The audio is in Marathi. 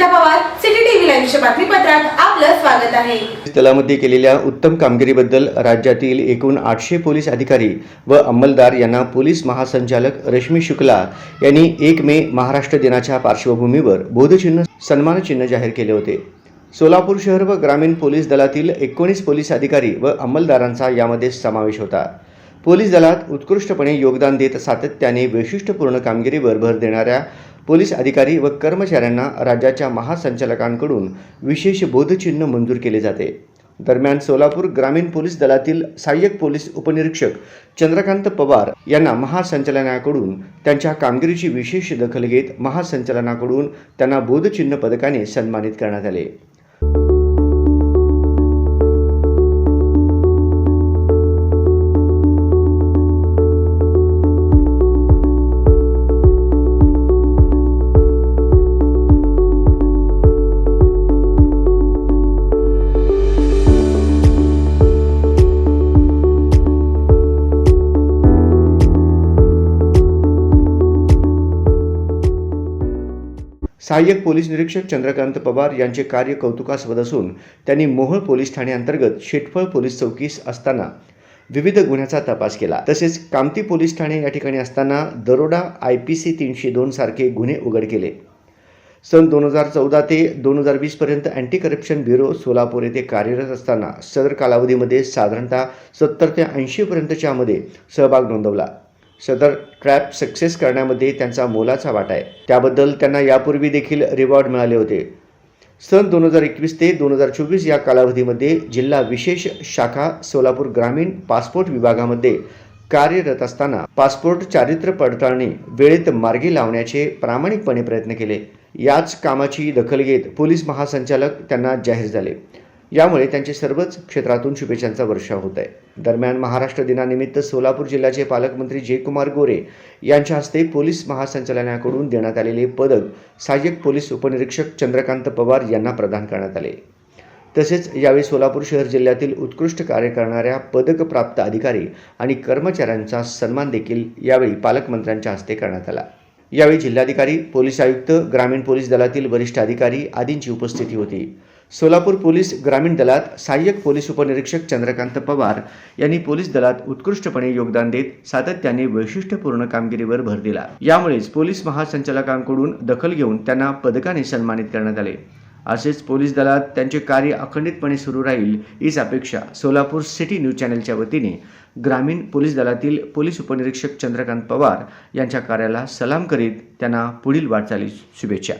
महाराष्ट्रात आपलं स्वागत आहे. दलामध्ये केलेल्या उत्तम कामगिरीबद्दल राज्यातील एकूण आठशे पोलीस अधिकारी व अंमलदार यांना पोलीस महासंचालक रश्मी शुक्ला यांनी एक मे महाराष्ट्र दिनाच्या पार्श्वभूमीवर बोधचिन्ह सन्मानचिन्ह जाहीर केले होते. सोलापूर शहर व ग्रामीण पोलीस दलातील एकोणीस पोलीस अधिकारी व अंमलदारांचा यामध्ये समावेश होता. पोलीस दलात उत्कृष्टपणे योगदान देत सातत्याने वैशिष्ट्यपूर्ण कामगिरीवर भर देणाऱ्या पोलीस अधिकारी व कर्मचाऱ्यांना राज्याच्या महासंचालकांकडून विशेष बोधचिन्ह मंजूर केले जाते. दरम्यान सोलापूर ग्रामीण पोलीस दलातील सहाय्यक पोलीस उपनिरीक्षक चंद्रकांत पवार यांना महासंचालनाकडून त्यांच्या कामगिरीची विशेष दखल घेत महासंचालनाकडून त्यांना बोधचिन्ह पदकाने सन्मानित करण्यात आले. सहाय्यक पोलीस निरीक्षक चंद्रकांत पवार यांचे कार्य कौतुकास्पद असून त्यांनी मोहोळ पोलीस ठाण्याअंतर्गत शेटफळ पोलीस चौकीस असताना विविध गुन्ह्याचा तपास केला. तसेच कामती पोलीस ठाणे या ठिकाणी असताना दरोडा आय पी सी तीनशे दोन सारखे गुन्हे उघड केले. सन दोन हजार चौदा ते दोन हजार वीसपर्यंत अँटी करप्शन ब्युरो सोलापूर येथे कार्यरत असताना सदर कालावधीमध्ये साधारणतः सत्तर ते ऐंशीपर्यंतच्यामध्ये सहभाग नोंदवला. सदर ट्रॅप सक्सेस करण्यामध्ये त्यांचा मोलाचा वाटा आहे. त्याबद्दल त्यांना यापूर्वी देखील रिवॉर्ड मिळाले होते. सन दोन हजार एकवीस ते दोन हजार चोवीस या कालावधीमध्ये जिल्हा विशेष शाखा सोलापूर ग्रामीण पासपोर्ट विभागामध्ये कार्यरत असताना पासपोर्ट चारित्र्य पडताळणी वेळेत मार्गी लावण्याचे प्रामाणिकपणे प्रयत्न केले. याच कामाची दखल घेत पोलीस महासंचालक त्यांना जाहीर झाले. यामुळे त्यांचे सर्वच क्षेत्रातून शुभेच्छांचा वर्षाव होत आहे. दरम्यान महाराष्ट्र दिनानिमित्त सोलापूर जिल्ह्याचे पालकमंत्री जयकुमार गोरे यांच्या हस्ते पोलीस महासंचालनाकडून देण्यात आलेले पदक सहाय्यक पोलीस उपनिरीक्षक चंद्रकांत पवार यांना प्रदान करण्यात आले. तसेच यावेळी सोलापूर शहर जिल्ह्यातील उत्कृष्ट कार्य करणाऱ्या पदकप्राप्त अधिकारी आणि कर्मचाऱ्यांचा सन्मान देखील यावेळी पालकमंत्र्यांच्या हस्ते करण्यात आला. यावेळी जिल्हाधिकारी पोलीस आयुक्त ग्रामीण पोलीस दलातील वरिष्ठ अधिकारी आदींची उपस्थिती होती. सोलापूर पोलीस ग्रामीण दलात सहाय्यक पोलीस उपनिरीक्षक चंद्रकांत पवार यांनी पोलीस दलात उत्कृष्टपणे योगदान देत सातत्याने वैशिष्ट्यपूर्ण कामगिरीवर भर दिला. यामुळेच पोलीस महासंचालकांकडून दखल घेऊन त्यांना पदकाने सन्मानित करण्यात आले. असेच पोलीस दलात त्यांचे कार्य अखंडितपणे सुरू राहील हीच अपेक्षा सोलापूर सिटी न्यूज चॅनलच्या वतीने ग्रामीण पोलीस दलातील पोलीस उपनिरीक्षक चंद्रकांत पवार यांच्या कार्याला सलाम करीत त्यांना पुढील वाटचालीस शुभेच्छा.